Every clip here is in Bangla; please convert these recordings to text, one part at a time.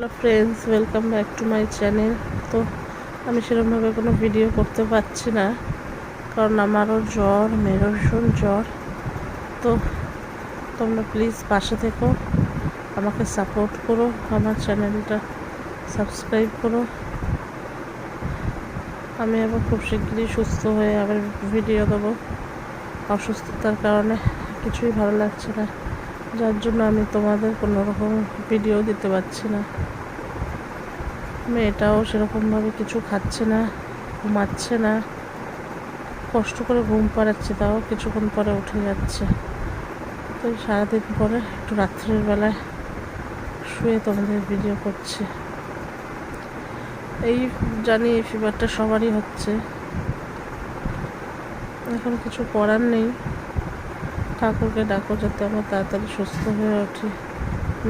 Hello friends welcome back to my channel তো আমি সেরকমভাবে কোনো ভিডিও করতে পারছি না, কারণ আমারও জ্বর, মেয়েরও ভীষণ জ্বর। তো তোমরা প্লিজ পাশে থেকো, আমাকে সাপোর্ট করো, আমার চ্যানেলটা সাবস্ক্রাইব করো। আমি আবার খুব শিগগিরই সুস্থ হয়ে আবার ভিডিও দেবো অসুস্থতার কারণে, কিছুই ভালো লাগছে না। যার জন্য আমি তোমাদের কোনো রকম ভিডিও দিতে পারছি না। মেয়েটাও সেরকমভাবে কিছু খাচ্ছে না, ঘুমাচ্ছে না। কষ্ট করে ঘুম পাড়াচ্ছে, তাও কিছুক্ষণ পরে উঠে যাচ্ছে। তো সারাদিন পরে একটু রাত্রের বেলায় শুয়ে তোমাদের ভিডিও করছি। এই জানি ফিভারটা সবারই হচ্ছে। এখন কিছু করার নেই। ঠাকুরকে ডাকো যাতে আমরা তাড়াতাড়ি সুস্থ হয়ে উঠি।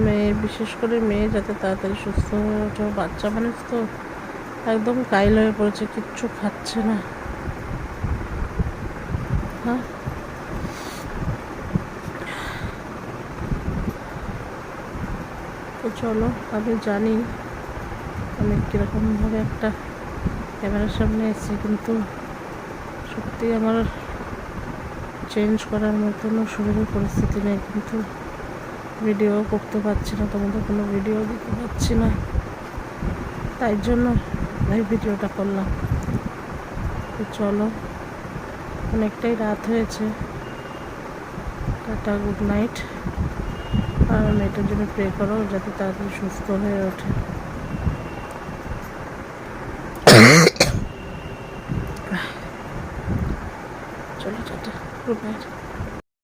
মেয়ে, বিশেষ করে মেয়ে যাতে তাড়াতাড়ি সুস্থ হয়ে ওঠে। বাচ্চা মানুষ তো, একদম কাইল হয়ে পড়েছে, কিচ্ছু খাচ্ছে না। হ্যাঁ? তো চলো, আমি জানি আমি কীরকমভাবে একটা ক্যামেরার সামনে এসেছি, কিন্তু সত্যি আমার চেঞ্জ করার মতনও শরীরের পরিস্থিতি নেই, কিন্তু ভিডিও করতে পারছি না, তোমাদের কোনো ভিডিও দিতে পারছি না। তাই জন্য এই ভিডিওটা করলাম। তো চলো, অনেকটাই রাত হয়েছে। টাটা গুড নাইট আর মেয়েটার জন্য প্রে করো, যাতে তাড়াতাড়ি সুস্থ হয়ে ওঠে। চলো টাটা গুড নাইট